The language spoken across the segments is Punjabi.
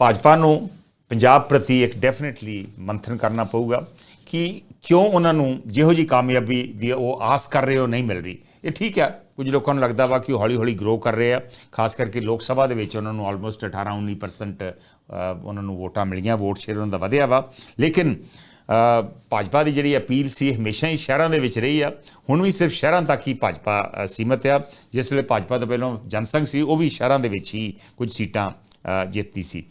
ਭਾਜਪਾ ਨੂੰ ਪੰਜਾਬ ਪ੍ਰਤੀ ਇੱਕ ਡੈਫੀਨਿਟਲੀ ਮੰਥਨ ਕਰਨਾ ਪਊਗਾ ਕਿ ਕਿਉਂ ਉਹਨਾਂ ਨੂੰ ਜਿਹੋ ਜੀ ਕਾਮਯਾਬੀ ਦੀ ਉਹ ਆਸ ਕਰ ਰਹੇ ਹੋ ਨਹੀਂ ਮਿਲ ਰਹੀ। ਇਹ ਠੀਕ ਹੈ ਕੁਝ ਲੋਕਾਂ ਨੂੰ ਲੱਗਦਾ ਵਾ ਕਿ ਉਹ ਹੌਲੀ ਹੌਲੀ ਗਰੋ ਕਰ ਰਹੇ ਆ ਖਾਸ ਕਰਕੇ ਲੋਕ ਸਭਾ ਦੇ ਵਿੱਚ ਉਹਨਾਂ ਨੂੰ ਆਲਮੋਸਟ 18 19% ਉਹਨਾਂ ਨੂੰ ਵੋਟਾਂ ਮਿਲੀਆਂ ਵੋਟ ਸ਼ੇਅਰ ਉਹਨਾਂ ਦਾ ਵਧਿਆ ਵਾ। ਲੇਕਿਨ ਭਾਜਪਾ ਦੀ ਜਿਹੜੀ ਅਪੀਲ ਸੀ ਹਮੇਸ਼ਾ ਹੀ ਸ਼ਹਿਰਾਂ ਦੇ ਵਿੱਚ ਰਹੀ ਆ। ਹੁਣ ਵੀ ਸਿਰਫ ਸ਼ਹਿਰਾਂ ਤੱਕ ਹੀ ਭਾਜਪਾ ਅ, ਸੀਮਤ ਆ। ਜਿਸ ਵੇਲੇ ਭਾਜਪਾ ਤੋਂ ਪਹਿਲਾਂ ਜਨਸੰਘ ਸੀ ਉਹ ਵੀ ਸ਼ਹਿਰਾਂ ਦੇ ਵਿੱਚ ਹੀ ਕੁਝ ਸੀਟਾਂ ਜਿੱਤੀ ਸੀ।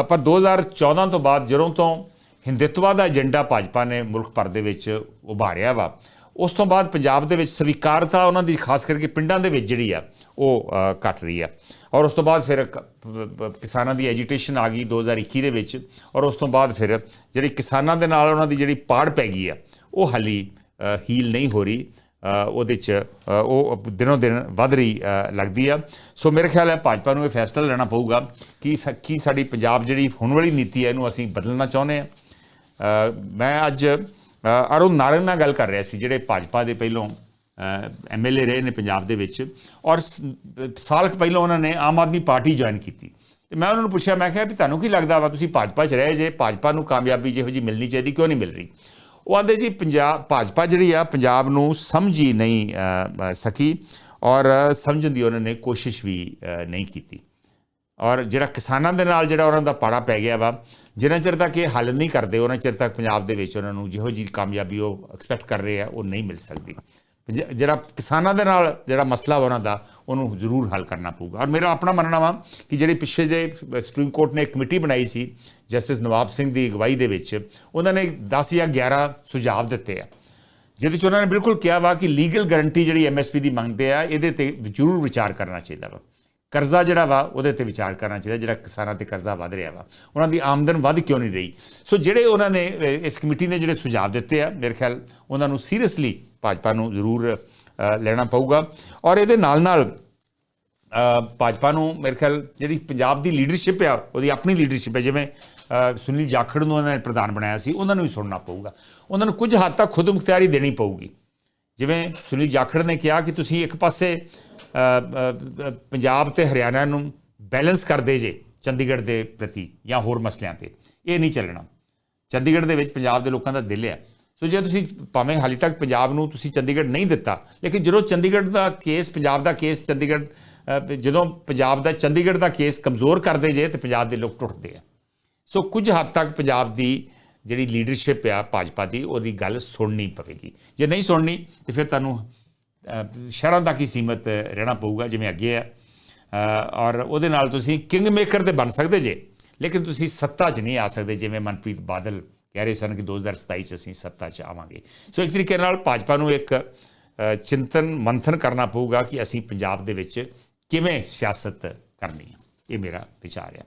ਅ, ਪਰ 2014 ਤੋਂ ਬਾਅਦ ਜਦੋਂ ਤੋਂ ਹਿੰਦੁੱਤਵਾ ਦਾ ਏਜੰਡਾ ਭਾਜਪਾ ਨੇ ਮੁਲਕ ਭਰ ਦੇ ਵਿੱਚ ਉਭਾਰਿਆ ਵਾ ਉਸ ਤੋਂ ਬਾਅਦ ਪੰਜਾਬ ਦੇ ਵਿੱਚ ਸਵੀਕਾਰਤਾ ਉਹਨਾਂ ਦੀ ਖਾਸ ਕਰਕੇ ਪਿੰਡਾਂ ਦੇ ਵਿੱਚ ਜਿਹੜੀ ਆ ਉਹ ਅ, ਘਟ ਰਹੀ ਆ। ਔਰ ਉਸ ਤੋਂ ਬਾਅਦ ਫਿਰ ਕ- ਕਿਸਾਨਾਂ ਦੀ ਐਜੀਟੇਸ਼ਨ ਆ ਗਈ 2021 ਦੇ ਵਿੱਚ ਔਰ ਉਸ ਤੋਂ ਬਾਅਦ ਫਿਰ ਜਿਹੜੀ ਕਿਸਾਨਾਂ ਦੇ ਨਾਲ ਉਹਨਾਂ ਦੀ ਜਿਹੜੀ ਪਾੜ ਪੈ ਗਈ ਆ ਉਹ ਹਾਲੀ ਹੀਲ ਨਹੀਂ ਹੋ ਰਹੀ। ਉਹਦੇ ਚ ਉਹ ਦਿਨੋਂ ਦਿਨ ਵੱਧ ਰਹੀ ਲੱਗਦੀ ਆ। ਸੋ ਮੇਰੇ ਖਿਆਲ ਹੈ ਭਾਜਪਾ ਨੂੰ ਇਹ ਫੈਸਲਾ ਲੈਣਾ ਪਊਗਾ ਕਿ ਸ- ਕੀ ਸਾਡੀ ਪੰਜਾਬ ਜਿਹੜੀ ਹੁਣ ਵਾਲੀ ਨੀਤੀ ਹੈ ਇਹਨੂੰ ਅਸੀਂ ਬਦਲਣਾ ਚਾਹੁੰਦੇ ਆ ਮੈਂ ਅੱਜ ਅਰੁਣ ਨਾਰੰਗ ਨਾਲ ਗੱਲ ਕਰ ਰਿਹਾ ਸੀ, ਜਿਹੜੇ ਭਾਜਪਾ ਦੇ ਪਹਿਲੋਂ ਐਮਐਲਏ ਰਹੇ ਨੇ ਪੰਜਾਬ ਦੇ ਵਿੱਚ। ਔਰ ਸ- ਸਾਲ ਕੁ ਪਹਿਲਾਂ ਉਹਨਾਂ ਨੇ ਆਮ ਆਦਮੀ ਪਾਰਟੀ ਜੁਆਇਨ ਕੀਤੀ। ਤੇ ਮੈਂ ਉਹਨਾਂ ਨੂੰ ਪੁੱਛਿਆ, ਮੈਂ ਕਿਹਾ ਵੀ ਤੁਹਾਨੂੰ ਕੀ ਲੱਗਦਾ ਵਾ, ਤੁਸੀਂ ਭਾਜਪਾ 'ਚ ਰਹੇ ਜੇ, ਭਾਜਪਾ ਨੂੰ ਕਾਮਯਾਬੀ ਜਿਹੋ ਜੀ ਮਿਲਣੀ ਚਾਹੀਦੀ, ਕਿਉਂ ਨਹੀਂ ਮਿਲ ਰਹੀ? ਉਹ ਆਂਦੇ ਜੀ, ਪੰਜਾਬ, ਭਾਜਪਾ ਜਿਹੜੀ ਆ, ਪੰਜਾਬ ਨੂੰ ਸਮਝੀ ਨਹੀਂ ਸਕੀ ਔਰ ਸਮਝਣ ਦੀ ਉਹਨਾਂ ਨੇ ਕੋਸ਼ਿਸ਼ ਵੀ ਨਹੀਂ ਕੀਤੀ। ਔਰ ਜਿਹੜਾ ਕਿਸਾਨਾਂ ਦੇ ਨਾਲ ਜਿਹੜਾ ਉਹਨਾਂ ਦਾ ਪਾੜਾ ਪੈ ਗਿਆ ਵਾ, ਜਿੰਨਾ ਚਿਰ ਤੱਕ ਇਹ ਹੱਲ ਨਹੀਂ ਕਰਦੇ, ਉਹਨਾਂ ਚਿਰ ਤੱਕ ਪੰਜਾਬ ਦੇ ਵਿੱਚ ਉਹਨਾਂ ਨੂੰ ਜਿਹੋ ਜੀ ਕਾਮਯਾਬੀ ਉਹ ਐਕਸਪੈਕਟ ਕਰ ਰਹੇ ਆ, ਉਹ ਨਹੀਂ ਮਿਲ ਸਕਦੀ। ਜਿਹੜਾ ਕਿਸਾਨਾਂ ਦੇ ਨਾਲ ਜਿਹੜਾ ਮਸਲਾ ਵਾ ਉਹਨਾਂ ਦਾ, ਉਹਨੂੰ ਜ਼ਰੂਰ ਹੱਲ ਕਰਨਾ ਪਊਗਾ। ਔਰ ਮੇਰਾ ਆਪਣਾ ਮੰਨਣਾ ਵਾ ਕਿ ਜਿਹੜੀ ਪਿੱਛੇ ਜੇ ਸੁਪਰੀਮ ਕੋਰਟ ਨੇ ਇੱਕ ਕਮੇਟੀ ਬਣਾਈ ਸੀ, ਜਸਟਿਸ ਨਵਾਬ ਸਿੰਘ ਦੀ ਅਗਵਾਈ ਦੇ ਵਿੱਚ, ਉਹਨਾਂ ਨੇ 10 ਜਾਂ 11 ਸੁਝਾਅ ਦਿੱਤੇ ਆ। ਜਿਹਦੇ ਚ ਉਹਨਾਂ ਨੇ ਬਿਲਕੁਲ ਕਿਹਾ ਵਾ ਕਿ ਲੀਗਲ ਗਾਰੰਟੀ ਜਿਹੜੀ ਐਮਐਸਪੀ ਦੀ ਮੰਗਦੇ ਆ, ਇਹਦੇ ਤੇ ਜ਼ਰੂਰ ਵਿਚਾਰ ਕਰਨਾ ਚਾਹੀਦਾ ਵਾ। ਕਰਜ਼ਾ ਜਿਹੜਾ ਵਾ, ਉਹਦੇ ਤੇ ਵਿਚਾਰ ਕਰਨਾ ਚਾਹੀਦਾ, ਜਿਹੜਾ ਕਿਸਾਨਾਂ ਤੇ ਕਰਜ਼ਾ ਵਧ ਰਿਹਾ ਵਾ। ਉਹਨਾਂ ਦੀ ਆਮਦਨ ਵੱਧ ਕਿਉਂ ਨਹੀਂ ਰਹੀ? ਸੋ ਜਿਹੜੇ ਉਹਨਾਂ ਨੇ ਇਸ ਕਮੇਟੀ ਨੇ ਜਿਹੜੇ ਸੁਝਾਅ ਦਿੱਤੇ ਆ, ਮੇਰੇ ਖਿਆਲ ਉਹਨਾਂ ਨੂੰ ਸੀਰੀਅਸਲੀ ਭਾਜਪਾ ਨੂੰ ਜ਼ਰੂਰ ਲੈਣਾ ਪਊਗਾ। ਔਰ ਇਹਦੇ ਨਾਲ ਨਾਲ ਭਾਜਪਾ ਨੂੰ ਮੇਰੇ ਖਿਆਲ ਜਿਹੜੀ ਪੰਜਾਬ ਦੀ ਲੀਡਰਸ਼ਿਪ ਆ, ਉਹਦੀ ਆਪਣੀ ਲੀਡਰਸ਼ਿਪ ਹੈ ਜਿਵੇਂ ਸੁਨੀਲ ਜਾਖੜ ਨੂੰ ਉਹਨਾਂ ਨੇ ਪ੍ਰਧਾਨ ਬਣਾਇਆ ਸੀ, ਉਹਨਾਂ ਨੂੰ ਵੀ ਸੁਣਨਾ ਪਊਗਾ। ਉਹਨਾਂ ਨੂੰ ਕੁਝ ਹੱਦ ਤੱਕ ਖੁਦ ਮੁਖਤਿਆਰੀ ਦੇਣੀ ਪਊਗੀ। ਜਿਵੇਂ ਸੁਨੀਲ ਜਾਖੜ ਨੇ ਕਿਹਾ ਕਿ ਤੁਸੀਂ ਇੱਕ ਪਾਸੇ ਪੰਜਾਬ ਤੇ ਹਰਿਆਣਾ ਨੂੰ ਬੈਲੈਂਸ ਕਰਦੇ ਜੇ, ਚੰਡੀਗੜ੍ਹ ਦੇ ਪ੍ਰਤੀ ਜਾਂ ਹੋਰ ਮਸਲਿਆਂ ਤੇ, ਇਹ ਨਹੀਂ ਚੱਲਣਾ। ਚੰਡੀਗੜ੍ਹ ਦੇ ਵਿੱਚ ਪੰਜਾਬ ਦੇ ਲੋਕਾਂ ਦਾ ਦਿਲ ਹੈ ਸੋ ਜੇ ਤੁਸੀਂ ਭਾਵੇਂ ਹਾਲੇ ਤੱਕ ਪੰਜਾਬ ਨੂੰ ਤੁਸੀਂ ਚੰਡੀਗੜ੍ਹ ਨਹੀਂ ਦਿੱਤਾ, ਲੇਕਿਨ ਜਦੋਂ ਚੰਡੀਗੜ੍ਹ ਦਾ ਕੇਸ, ਪੰਜਾਬ ਦਾ ਕੇਸ ਚੰਡੀਗੜ੍ਹ ਜਦੋਂ ਪੰਜਾਬ ਦਾ ਚੰਡੀਗੜ੍ਹ ਦਾ ਕੇਸ ਕਮਜ਼ੋਰ ਕਰਦੇ ਜੇ ਤੇ ਪੰਜਾਬ ਦੇ ਲੋਕ ਟੁੱਟਦੇ ਆ। ਸੋ ਕੁਝ ਹੱਦ ਤੱਕ ਪੰਜਾਬ ਦੀ ਜਿਹੜੀ ਲੀਡਰਸ਼ਿਪ ਆ ਭਾਜਪਾ ਦੀ, ਉਹਦੀ ਗੱਲ ਸੁਣਨੀ ਪਵੇਗੀ। ਜੇ ਨਹੀਂ ਸੁਣਨੀ, ਤੇ ਫਿਰ ਤੁਹਾਨੂੰ ਸ਼ਹਿਰਾਂ ਤੱਕ ਹੀ ਸੀਮਤ ਰਹਿਣਾ ਪਊਗਾ, ਜਿਵੇਂ ਅੱਗੇ ਆ। ਔਰ ਉਹਦੇ ਨਾਲ ਤੁਸੀਂ ਕਿੰਗ ਮੇਕਰ ਤੇ ਬਣ ਸਕਦੇ ਜੇ, ਲੇਕਿਨ ਤੁਸੀਂ ਸੱਤਾ 'ਚ ਨਹੀਂ ਆ ਸਕਦੇ, ਜਿਵੇਂ ਮਨਪ੍ਰੀਤ ਬਾਦਲ ਕਹਿ ਰਹੇ ਸਨ ਕਿ 2027 'ਚ ਅਸੀਂ ਸੱਤਾ 'ਚ ਆਵਾਂਗੇ। ਸੋ ਇੱਕ ਤਰੀਕੇ ਨਾਲ ਭਾਜਪਾ ਨੂੰ ਇੱਕ ਚਿੰਤਨ, ਮੰਥਨ ਕਰਨਾ ਪਊਗਾ ਕਿ ਅਸੀਂ ਪੰਜਾਬ ਦੇ ਵਿੱਚ ਕਿਵੇਂ ਸਿਆਸਤ ਕਰਨੀ ਹੈ ਇਹ ਮੇਰਾ ਵਿਚਾਰ ਹੈ